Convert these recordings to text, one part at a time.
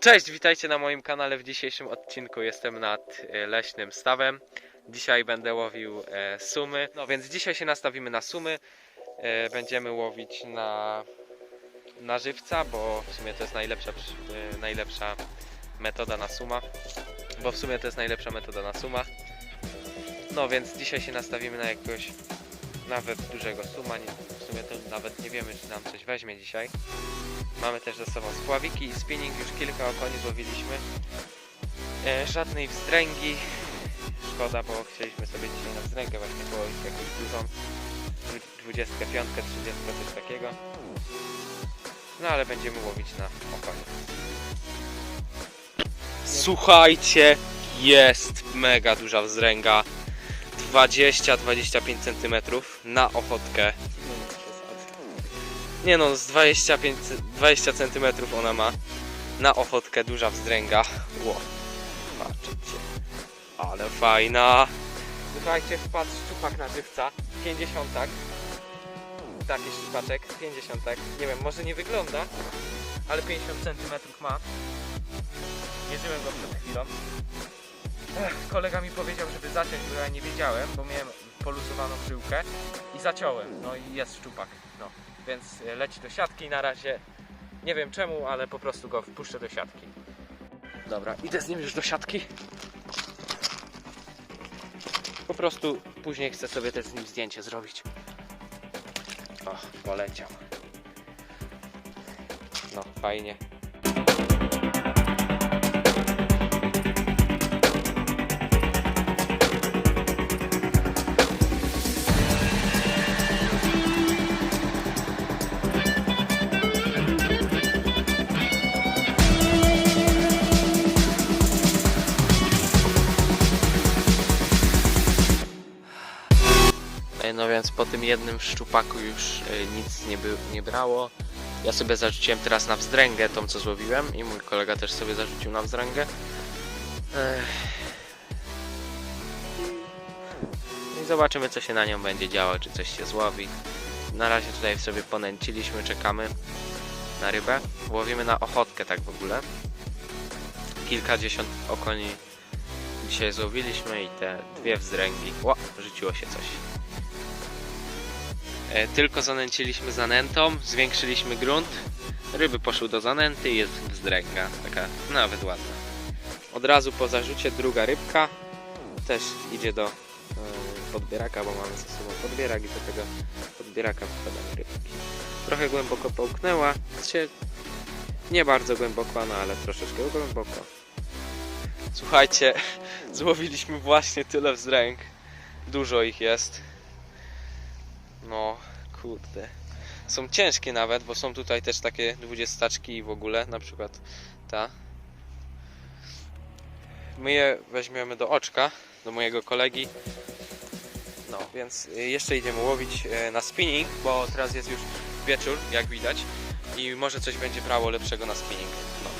Cześć, witajcie na moim kanale. W dzisiejszym odcinku jestem nad e, leśnym stawem. Dzisiaj będę łowił e, sumy. No więc dzisiaj się nastawimy na sumy. E, będziemy łowić na, na żywca, bo w sumie to jest najlepsza, najlepsza metoda na suma. Bo w sumie to jest najlepsza metoda na suma. No więc dzisiaj się nastawimy na jakiegoś nawet dużego suma. W sumie to nawet nie wiemy, czy nam coś weźmie dzisiaj. Mamy też ze sobą spławiki i spinning, już kilka okoni złowiliśmy. E, żadnej wzdręgi. Szkoda, bo chcieliśmy sobie dzisiaj na wzdręgę właśnie połowić jakąś dużą. dwu- 25, 30, coś takiego. No ale będziemy łowić na okonie. Słuchajcie, jest mega duża wzdręga. 20-25 cm na ochotkę. Nie no, z 25, c- 20 cm ona ma. Na ochotkę duża wzdręga. Ło, patrzcie. Ale fajna. Słuchajcie, wpadł szczupak na żywca. 50 tak. Taki szczupaczek, 50 tak. Nie wiem, może nie wygląda, ale 50 cm ma. Mierzyłem go przed chwilą. Ech, kolega mi powiedział, żeby zaciąć, bo ja nie wiedziałem, bo miałem poluzowaną żyłkę i zaciąłem. No i jest szczupak. No więc leci do siatki na razie. Nie wiem czemu, ale po prostu go wpuszczę do siatki. Dobra, idę z nim już do siatki. Po prostu później chcę sobie też z nim zdjęcie zrobić. O, poleciał. No, fajnie. Więc po tym jednym szczupaku już e, nic nie, by, nie brało. Ja sobie zarzuciłem teraz na wzdręgę tą co złowiłem i mój kolega też sobie zarzucił na wzdręgę. Ech. I zobaczymy co się na nią będzie działo, czy coś się złowi. Na razie tutaj sobie ponęciliśmy, czekamy na rybę. Łowimy na ochotkę tak w ogóle. Kilkadziesiąt okoni dzisiaj złowiliśmy i te dwie wzdręgi. Ło, rzuciło się coś. E, Tylko zanęciliśmy zanętą, zwiększyliśmy grunt. Ryby poszły do zanęty i jest wzdręga, taka nawet ładna. Od razu po zarzucie druga rybka też idzie do e, podbieraka, bo mamy ze sobą podbierak i do tego podbieraka wkładamy rybki. Trochę głęboko połknęła, się nie bardzo głęboko, no ale troszeczkę głęboko. Słuchajcie, złowiliśmy właśnie tyle wzdręg. Dużo ich jest. No, kurde. Są ciężkie nawet, bo są tutaj też takie dwudziestaczki i w ogóle, na przykład ta. My je weźmiemy do oczka, do mojego kolegi. No, więc y, jeszcze idziemy łowić y, na spinning, bo teraz jest już wieczór, jak widać. I może coś będzie brało lepszego na spinning. No.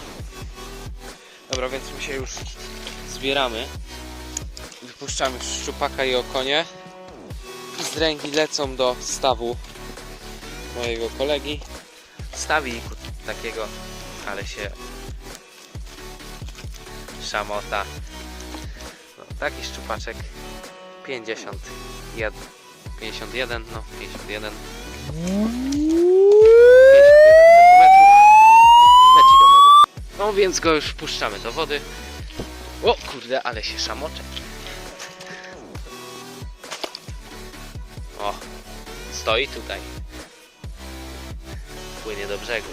Dobra, więc my się już zbieramy. Wypuszczamy szczupaka i okonie z ręki lecą do stawu mojego kolegi. Stawiku takiego, ale się szamota. No, taki szczupaczek 51. 51, no 51. 51 Leci do wody. No więc go już wpuszczamy do wody. O kurde, ale się szamocze. O, stoi tutaj. Płynie do brzegu.